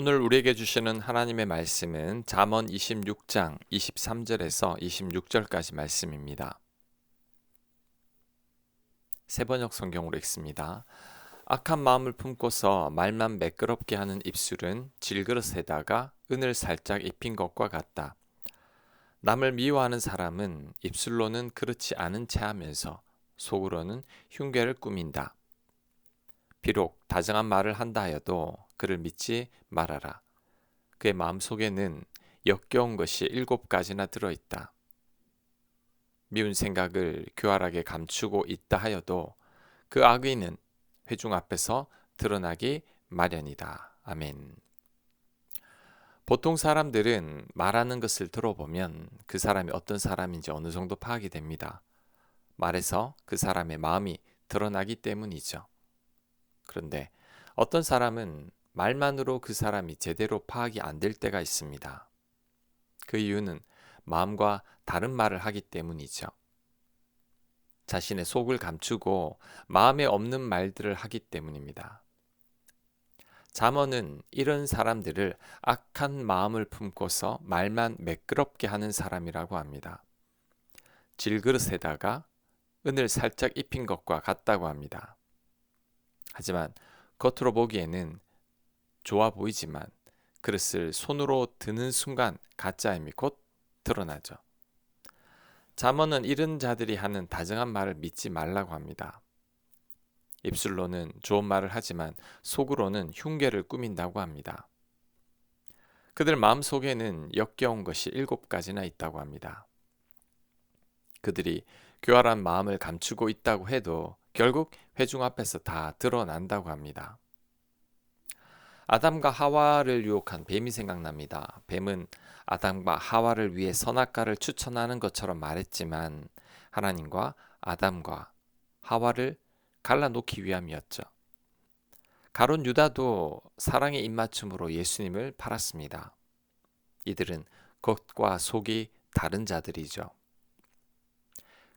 오늘 우리에게 주시는 하나님의 말씀은 잠언 26장 23절에서 26절까지 말씀입니다. 세번역 성경으로 읽습니다. 악한 마음을 품고서 말만 매끄럽게 하는 입술은 질그릇에다가 은을 살짝 입힌 것과 같다. 남을 미워하는 사람은 입술로는 그렇지 않은 채 하면서 속으로는 흉계를 꾸민다. 비록 다정한 말을 한다 하여도 그를 믿지 말아라. 그의 마음속에는 역겨운 것이 일곱 가지나 들어있다. 미운 생각을 교활하게 감추고 있다 하여도 그 악의는 회중 앞에서 드러나기 마련이다. 아멘. 보통 사람들은 말하는 것을 들어보면 그 사람이 어떤 사람인지 어느 정도 파악이 됩니다. 말에서 그 사람의 마음이 드러나기 때문이죠. 그런데 어떤 사람은 말만으로 그 사람이 제대로 파악이 안 될 때가 있습니다. 그 이유는 마음과 다른 말을 하기 때문이죠. 자신의 속을 감추고 마음에 없는 말들을 하기 때문입니다. 잠언은 이런 사람들을 악한 마음을 품고서 말만 매끄럽게 하는 사람이라고 합니다. 질그릇에다가 은을 살짝 입힌 것과 같다고 합니다. 하지만 겉으로 보기에는 좋아 보이지만 그릇을 손으로 드는 순간 가짜임이 곧 드러나죠. 잠언은 이런 자들이 하는 다정한 말을 믿지 말라고 합니다. 입술로는 좋은 말을 하지만 속으로는 흉계를 꾸민다고 합니다. 그들 마음 속에는 역겨운 것이 일곱 가지나 있다고 합니다. 그들이 교활한 마음을 감추고 있다고 해도 결국 회중 앞에서 다 드러난다고 합니다. 아담과 하와를 유혹한 뱀이 생각납니다. 뱀은 아담과 하와를 위해 선악과를 추천하는 것처럼 말했지만 하나님과 아담과 하와를 갈라놓기 위함이었죠. 가론 유다도 사랑의 입맞춤으로 예수님을 팔았습니다. 이들은 겉과 속이 다른 자들이죠.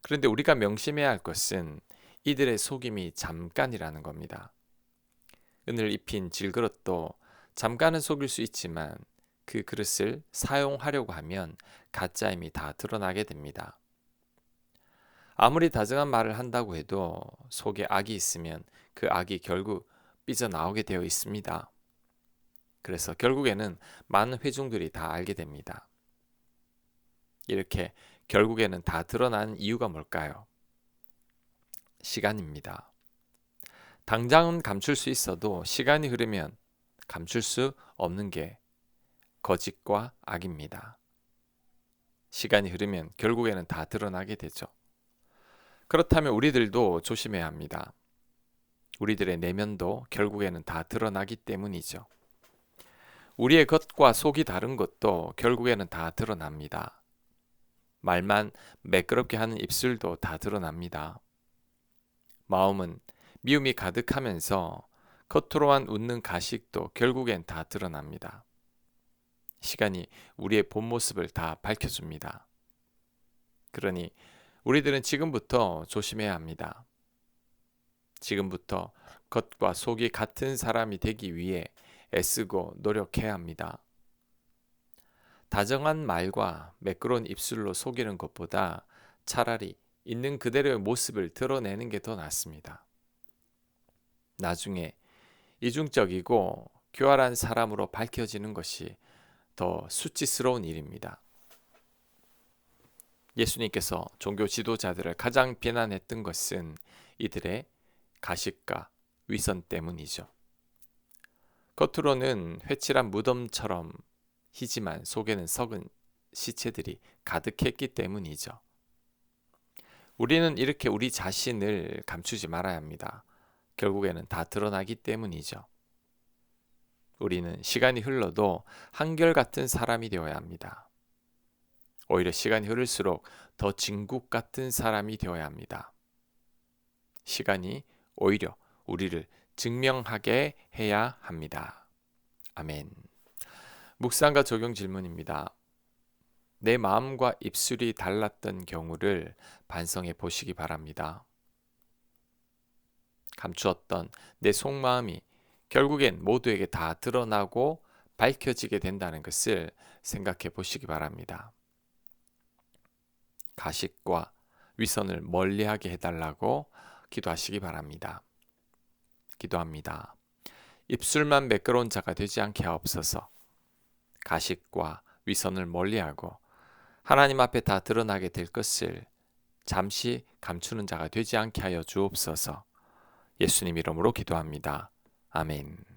그런데 우리가 명심해야 할 것은 이들의 속임이 잠깐이라는 겁니다. 은을 입힌 질그릇도 잠깐은 속일 수 있지만 그 그릇을 사용하려고 하면 가짜임이 다 드러나게 됩니다. 아무리 다정한 말을 한다고 해도 속에 악이 있으면 그 악이 결국 삐져나오게 되어 있습니다. 그래서 결국에는 많은 회중들이 다 알게 됩니다. 이렇게 결국에는 다 드러나는 이유가 뭘까요? 시간입니다. 당장은 감출 수 있어도 시간이 흐르면 감출 수 없는 게 거짓과 악입니다. 시간이 흐르면 결국에는 다 드러나게 되죠. 그렇다면 우리들도 조심해야 합니다. 우리들의 내면도 결국에는 다 드러나기 때문이죠. 우리의 겉과 속이 다른 것도 결국에는 다 드러납니다. 말만 매끄럽게 하는 입술도 다 드러납니다. 마음은 미움이 가득하면서 겉으로만 웃는 가식도 결국엔 다 드러납니다. 시간이 우리의 본 모습을 다 밝혀줍니다. 그러니 우리들은 지금부터 조심해야 합니다. 지금부터 겉과 속이 같은 사람이 되기 위해 애쓰고 노력해야 합니다. 다정한 말과 매끄러운 입술로 속이는 것보다 차라리 있는 그대로의 모습을 드러내는 게 더 낫습니다. 나중에 이중적이고 교활한 사람으로 밝혀지는 것이 더 수치스러운 일입니다. 예수님께서 종교 지도자들을 가장 비난했던 것은 이들의 가식과 위선 때문이죠. 겉으로는 회칠한 무덤처럼 희지만 속에는 썩은 시체들이 가득했기 때문이죠. 우리는 이렇게 우리 자신을 감추지 말아야 합니다. 결국에는 다 드러나기 때문이죠. 우리는 시간이 흘러도 한결같은 사람이 되어야 합니다. 오히려 시간이 흐를수록 더 진국 같은 사람이 되어야 합니다. 시간이 오히려 우리를 증명하게 해야 합니다. 아멘. 묵상과 적용 질문입니다. 내 마음과 입술이 달랐던 경우를 반성해 보시기 바랍니다. 감추었던 내 속마음이 결국엔 모두에게 다 드러나고 밝혀지게 된다는 것을 생각해 보시기 바랍니다. 가식과 위선을 멀리하게 해달라고 기도하시기 바랍니다. 기도합니다. 입술만 매끄러운 자가 되지 않게 하옵소서. 가식과 위선을 멀리하고 하나님 앞에 다 드러나게 될 것을 잠시 감추는 자가 되지 않게 하여 주옵소서. 예수님 이름으로 기도합니다. 아멘.